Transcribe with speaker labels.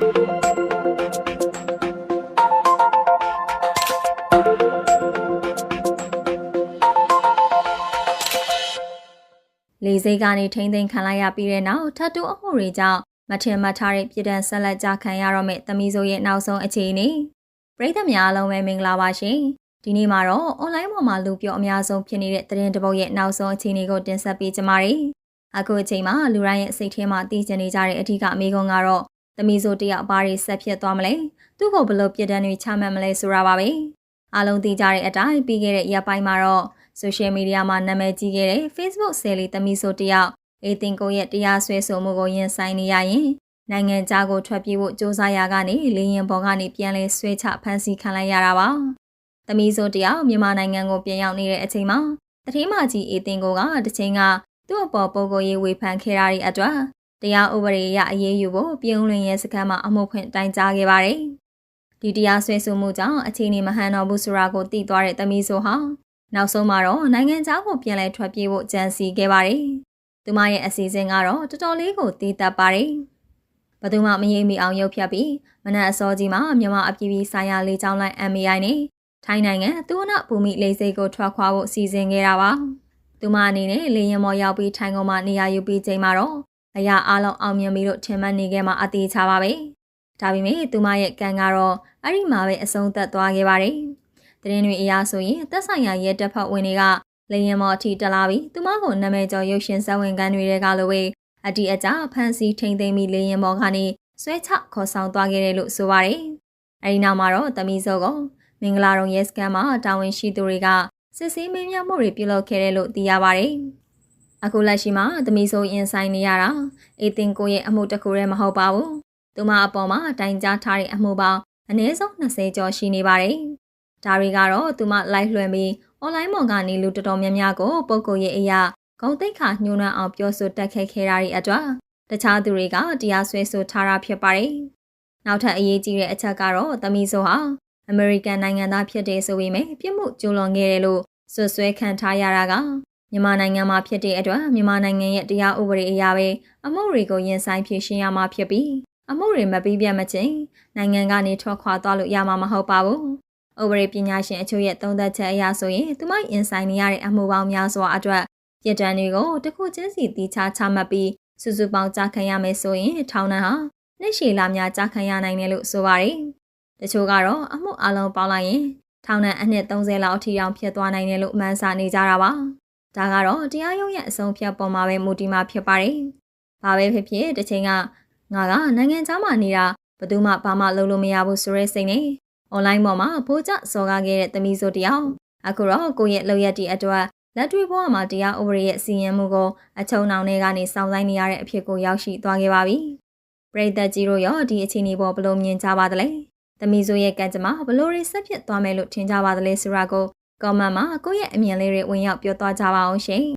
Speaker 1: လေစိတ်ကနေထိမ့်သိမ်းခံလိုက်ရပြီးတဲ့နောက်ထပ်တူအမှုတွေကြောင့်မထင်မှတ်ထားတဲ့ပြည်တံဆက်လက်ကြခံရတော့မယ့်သမီးဆိုရဲ့နောက်ဆုံးအခြေအနေပရိသတ်များအားလုံးပဲမင်္ဂလာပါရှင်ဒီနေ့မှာတော့ online ပေါ်မှာလူပြောအများဆုံးဖြစ်နေတဲ့သတင်းတစ်ပုဒ်ရဲ့နောက်ဆုံးအခြေအနေကိုတင်ဆက်ပေးကြပါမယ်အခုအချိန်မှာလူတိုင်းရဲ့စိတ်ထဲမှာတည်ကျင်နေကြတဲ့အထူးကအမေကွန်ကတော့ သမီးဆိုတယောက်ဘာတွေဆက်ဖြစ်သွားမလဲသူ့ကိုဘလို့ပြည်တံတွေချမှတ်မလဲဆိုတာပါပဲအားလုံးသိကြတဲ့အတိုင်းပြီးခဲ့တဲ့ရက်ပိုင်းမှာတော့ social media မှာနာမည်ကြီးခဲ့တဲ့ Facebook ဆယ်လီသမီးဆိုတယောက်အေတင်ကိုရဲ့တရားစွဲဆိုမှုကိုရင်ဆိုင်နေရရင်နိုင်ငံခြားကိုထွက်ပြေးဖို့စ조사ရာကနေလေရင်ပေါ်ကနေပြန်လဲဆွဲချဖမ်းဆီးခံလိုက်ရတာပါ။သမီးဆိုတယောက်မြန်မာနိုင်ငံကိုပြန်ရောက်နေတဲ့အချိန်မှာတတိမကြီးအေတင်ကိုကတစ်ချိန်ကသူ့အပေါ်ပုံကိုရေးဝေဖန်ခဲ့တာတွေအတွက် တရားဥပဒေအရအရေးယူဖို့ပြုံးလွင်ရဲစခန်းမှာအမှုဖွင့်တိုင်ကြားခဲ့ပါတယ်။ဒီတရားစွဲဆိုမှုကြောင့်အခြေအနေမဟန်တော့ဘူးဆိုတာကိုသိသွားတဲ့သမီးဆိုဟာနောက်ဆုံးမှာတော့နိုင်ငံခြားကိုပြန်လည်ထွက်ပြေးဖို့ကြံစီခဲ့ပါတယ်။သူမရဲ့အစီအစဉ်ကတော့တော်တော်လေးကိုတည်တက်ပါတယ်။ဘသူမှမငြိမ်မိအောင်ရုပ်ဖြတ်ပြီးမနက်အစောကြီးမှာမြန်မာအပြည်ပြည်ဆိုင်ရာလေကြောင်းလိုင်း MAI နဲ့ထိုင်းနိုင်ငံသူဝနဘူမိလေဆိပ်ကိုထွက်ခွာဖို့စီစဉ်ခဲ့တာပါ။သူမအနေနဲ့လေယာဉ်ပေါ်ရောက်ပြီးထိုင်းကုန်မှာနေရာယူပြီးချိန်မှာတော့ အရာအလုံးအောင်မြင်ပြီလို့ထင်မှတ်နေခဲ့မှအသေးချပါပဲ။ဒါပေမဲ့သူမရဲ့ကံကတော့အဲ့ဒီမှာပဲအဆုံးသတ်သွားခဲ့ပါတယ်။သတင်းတွေအရဆိုရင်သက်ဆိုင်ရာရဲတပ်ဖွဲ့ဝင်တွေကလေရင်မော်အထိတက်လာပြီးသူမကိုနာမည်ကျော်ရုပ်ရှင်ဇာဝင်ကန်းတွေကလိုပဲအတီအကြဖန်စီထိန်သိမ်းပြီးလေရင်မော်ကနေဆွဲချခေါ်ဆောင်သွားခဲ့တယ်လို့ဆိုပါတယ်။အဲဒီနောက်မှာတော့တမီစောကမင်္ဂလာတုံရဲစခန်းမှာတာဝန်ရှိသူတွေကစစ်ဆေးမင်းမြတ်မှုတွေပြုလုပ်ခဲ့တယ်လို့သိရပါတယ်။ အခုလက်ရှိမှာသမီးဆိုရင်ဆိုင်နေရတာအေးတင်ကိုရဲ့အမှုတစ်ခုတည်းမဟုတ်ပါဘူး။သူမအပေါ်မှာတိုင်ကြားထားတဲ့အမှုပေါင်းအနည်းဆုံး20ကျော်ရှိနေပါတယ်ဒါတွေကတော့သူမ live လွှင့်ပြီး online ပေါ်ကနေလူတော်တော်များများကိုပုံကိုရဲ့အရာဂုံတိတ်ခါညှိုးနှံအောင်ပြောဆိုတက်ခဲ့ခဲ့တာတွေအတွက်တခြားသူတွေကတရားစွဲဆိုထားတာဖြစ်ပါတယ်။နောက်ထပ်အရေးကြီးတဲ့အချက်ကတော့သမီးဆိုဟာအမေရိကန်နိုင်ငံသားဖြစ်တဲ့ဆိုပေမဲ့ပြစ်မှုကျူးလွန်ခဲ့တယ်လို့ဆွဆွဲခံထားရတာက မြန်မာနိုင်ငံမှာဖြစ်တဲ့အတွက်မြန်မာနိုင်ငံရဲ့တရားဥပဒေအရပဲအမှုတွေကိုရင်ဆိုင်ဖြေရှင်းရမှာဖြစ်ပြီးအမှုတွေမပြီးပြတ်မချင်းနိုင်ငံကနေထွက်ခွာသွားလို့ရမှာမဟုတ်ပါဘူးဥပဒေပညာရှင်အချို့ရဲ့သုံးသပ်ချက်အရဆိုရင်သူမရင်ဆိုင်နေရတဲ့အမှုပေါင်းများစွာအတွက်ရတန်တွေကိုတခုချင်းစီတီးခြားချမှတ်ပြီးစုစုပေါင်းကြားခံရမယ်ဆိုရင်ထောင်နှံဟာနှစ်ရှည်လာများကြားခံရနိုင်တယ်လို့ဆိုပါတယ်။တချို့ကတော့အမှုအလုံးပေါင်းလိုက်ရင်ထောင်နှံအနှစ်30လောက်အထိအောင်ဖြစ်သွားနိုင်တယ်လို့မှန်းဆနေကြတာပါ။ ဒါကတော့တရားရုံးရဲ့အဆုံးဖြတ်ပေါ်မှာပဲမူတည်မှာဖြစ်ပါတယ်။ဘာပဲဖြစ်ဖြစ်တစ်ချိန်ကငါကနိုင်ငံခြားမှာနေတာဘယ်သူမှဘာမှလုပ်လို့မရဘူးဆိုရဲစိတ်နဲ့။ online ပေါ်မှာဖိုးကျစော်ကားခဲ့တဲ့သမီးဆိုတယောက်အခုတော့ကိုယ့်ရဲ့လောက်ရက်တီအတွက်လက်တွေ့ဘဝမှာတရားဥပဒေရဲ့စီရင်မှုကိုအချုံနောင်တွေကနေစောင့်ဆိုင်နေရတဲ့အဖြစ်ကိုရောက်ရှိသွားခဲ့ပါပြီ။ပရိသတ်ကြီးတို့ရောဒီအခြေအနေပေါ်ဘယ်လိုမြင်ကြပါသလဲ။သမီးဆိုရဲ့ကံကြမ္မာဘယ်လိုတွေဆက်ဖြစ်သွားမယ်လို့ထင်ကြပါသလဲဆိုတာကို comment မှာကိုယ့်ရဲ့အမြင်လေးတွေဝင်ရောက်ပြောသွားကြပါအောင်ရှင်။